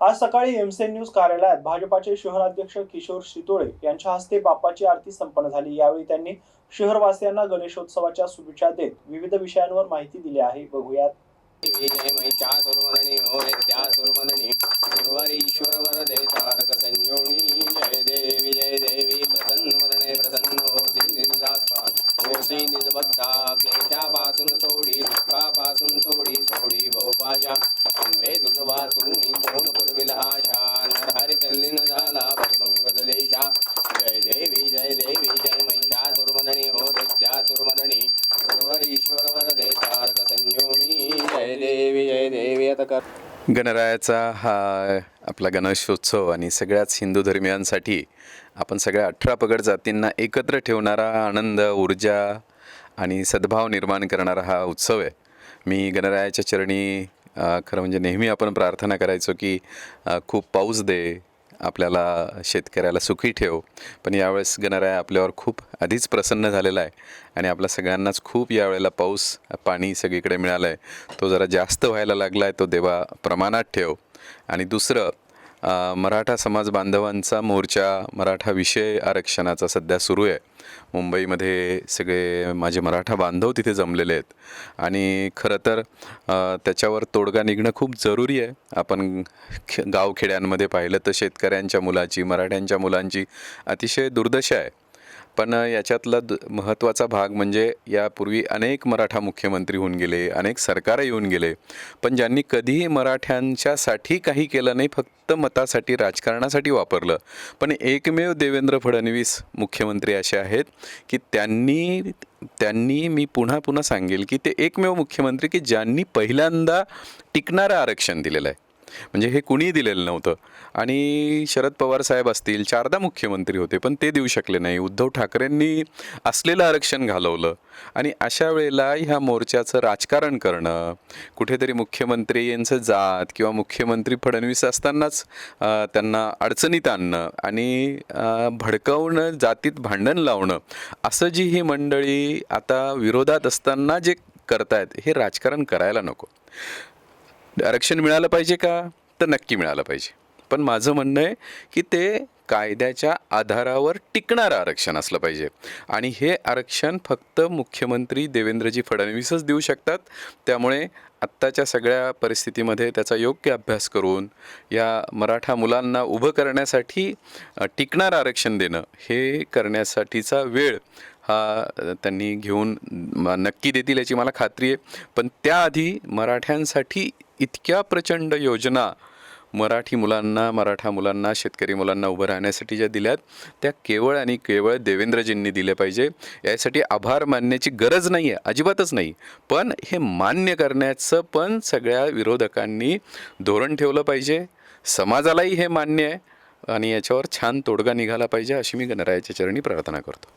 आज सकाळी एमसेन न्यूज कार्यालयात भाजपाचे शहराध्यक्ष किशोर शितोळे यांच्या हस्ते बाप्पाची आरती संपन्न झाली यावेळी त्यांनी शहरवासियांना गणेशोत्सवाच्या शुभेच्छा देत विविध विषयांवर माहिती दिली आहे बघूयात त्या जय देवी जय देवी प्रसन्न निर्भक्ता क्लेशापासून सोडी दुःखापासून सोडी सोडी बहुपाशा अंबे तुझ वाचूनी कोण पुरविल आशा नरहरी तल्लीन झाला भगमंगलेशा जय देवी जय देवी जय महिषा सुरमदनी होते त्या सुरमदनी. सुरवरीश्वर वरदे तारक संयोनी. जय देवी जय देवी आता कर. गणरायाचा हा आपला गणेशोत्सव आणि सगळ्याच हिंदू धर्मियांसाठी आपण सगळ्या अठरा पगड जातींना एकत्र ठेवणारा आनंद ऊर्जा आणि सद्भाव निर्माण करणारा हा उत्सव आहे. मी गणरायाच्या चरणी खरं म्हणजे नेहमी आपण प्रार्थना करायचो की खूप पाऊस दे आपल्याला शेतकऱ्याला सुखी ठेव. पण यावेळेस गणराया आपल्यावर खूप आधीच प्रसन्न झालेला आहे आणि आपल्या सगळ्यांनाच खूप यावेळेला पाऊस पाणी सगळीकडे मिळालं आहे तो जरा जास्त व्हायला लागला आहे तो देवा प्रमाणात ठेव. आणि दुसरं मराठा समाज बांधवांचा मोर्चा मराठा विषय आरक्षणाचा सध्या सुरू आहे. मुंबईमध्ये सगळे माझे मराठा बांधव तिथे जमलेले आहेत. आणि खरं तर त्याच्यावर तोडगा निघणं खूप जरुरी आहे. आपण खे गावखेड्यांमध्ये पाहिलं तर शेतकऱ्यांच्या मुलाची मराठ्यांच्या मुलांची अतिशय दुर्दशा आहे. पण याच्यातला द महत्त्वाचा भाग म्हणजे यापूर्वी अनेक मराठा मुख्यमंत्री होऊन गेले अनेक सरकार येऊन गेले पण ज्यांनी कधीही मराठ्यांच्यासाठी काही केलं नाही फक्त मतासाठी राजकारणासाठी वापरलं. पण एकमेव देवेंद्र फडणवीस मुख्यमंत्री असे आहेत की त्यांनी त्यांनी मी पुन्हा पुन्हा सांगेल की ते एकमेव मुख्यमंत्री की ज्यांनी पहिल्यांदा टिकणारं आरक्षण दिलेलं आहे. म्हणजे हे कुणीही दिलेलं नव्हतं. आणि शरद पवार साहेब असतील चारदा मुख्यमंत्री होते पण ते देऊ शकले नाही. उद्धव ठाकरेंनी असलेलं आरक्षण घालवलं. आणि अशा वेळेला ह्या मोर्चाचं राजकारण करणं कुठेतरी मुख्यमंत्री यांचं जात किंवा मुख्यमंत्री फडणवीस असतानाच त्यांना अडचणीत आणणं आणि भडकवणं जातीत भांडण लावणं असं जी ही मंडळी आता विरोधात असताना जे करतायत हे राजकारण करायला नको. आरक्षण मिळालं पाहिजे का? तर नक्की मिळालं पाहिजे. पण माझं म्हणणं आहे की ते कायद्याच्या आधारावर टिकणारं आरक्षण असलं पाहिजे. आणि हे आरक्षण फक्त मुख्यमंत्री देवेंद्रजी फडणवीसच देऊ शकतात. त्यामुळे आत्ताच्या सगळ्या परिस्थितीमध्ये त्याचा योग्य अभ्यास करून या मराठा मुलांना उभं करण्यासाठी टिकणारं आरक्षण देणं हे करण्यासाठीचा वेळ हा त्यांनी घेऊन नक्की देतील याची मला खात्री आहे. पण त्याआधी मराठ्यांसाठी इतक्या प्रचंड योजना मराठी मुलांना मराठा मुलांना शेतकरी मुलांना उभं राहण्यासाठी ज्या दिल्यात त्या केवळ आणि केवळ देवेंद्रजींनी दिले पाहिजे. यासाठी आभार मानण्याची गरज नाही आहे अजिबातच नाही. पण हे मान्य करण्याचं पण सगळ्या विरोधकांनी धोरण ठेवलं पाहिजे. समाजालाही हे मान्य आहे आणि याच्यावर छान तोडगा निघाला पाहिजे अशी मी गणरायाच्या चरणी प्रार्थना करतो.